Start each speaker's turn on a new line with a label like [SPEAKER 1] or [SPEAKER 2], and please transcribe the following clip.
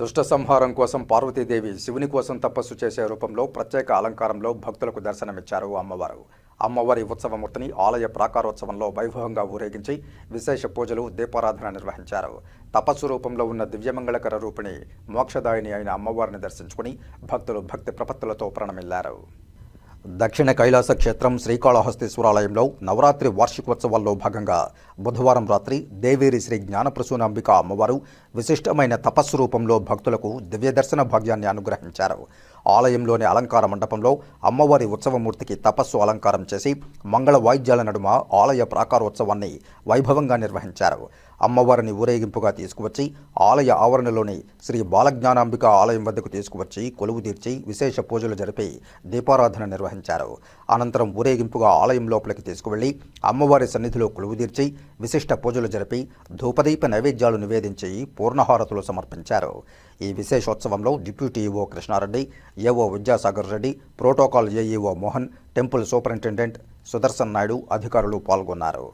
[SPEAKER 1] దుష్ట సంహారం కోసం పార్వతీదేవి శివుని కోసం తపస్సు చేసే రూపంలో ప్రత్యేక అలంకారంలో భక్తులకు దర్శనమిచ్చారు అమ్మవారు. అమ్మవారి ఉత్సవమూర్తిని ఆలయ ప్రాకారోత్సవంలో వైభవంగా ఊరేగించి విశేష పూజలు దీపారాధన నిర్వహించారు. తపస్సు రూపంలో ఉన్న దివ్యమంగళకర రూపిణి మోక్షదాయిని అయిన అమ్మవారిని దర్శించుకుని భక్తులు భక్తి ప్రపత్తులతో ప్రణమిల్లారు. దక్షిణ కైలాస క్షేత్రం శ్రీకాళహస్తీశ్వరాలయంలో నవరాత్రి వార్షికోత్సవాల్లో భాగంగా బుధవారం రాత్రి దేవేరి శ్రీ జ్ఞానప్రసూనాంబిక అమ్మవారు విశిష్టమైన తపస్సు రూపంలో భక్తులకు దివ్యదర్శన భాగ్యాన్ని అనుగ్రహించారు. ఆలయంలోని అలంకార మండపంలో అమ్మవారి ఉత్సవమూర్తికి తపస్సు అలంకారం చేసి మంగళ వాయిద్యాల నడుమ ఆలయ ప్రాకారోత్సవాన్ని వైభవంగా నిర్వహించారు. అమ్మవారిని ఊరేగింపుగా తీసుకువచ్చి ఆలయ ఆవరణలోని శ్రీ బాలజ్ఞానాంబిక ఆలయం వద్దకు తీసుకువచ్చి కొలువు తీర్చి విశేష పూజలు జరిపి దీపారాధన నిర్వహించారు. అనంతరం ఊరేగింపుగా ఆలయం లోపలికి తీసుకువెళ్ళి అమ్మవారి సన్నిధిలో కొలువు తీర్చి విశిష్ట పూజలు జరిపి ధూపదీప నైవేద్యాలు నివేదించి పూర్ణహారతులు సమర్పించారు. ఈ విశేషోత్సవంలో డిప్యూటీ ఓ Krishna Reddy EO Vidyasagar Reddy protocol AEO Mohan temple superintendent Sudarshan Naidu అధికారులు పాల్గొన్నారు.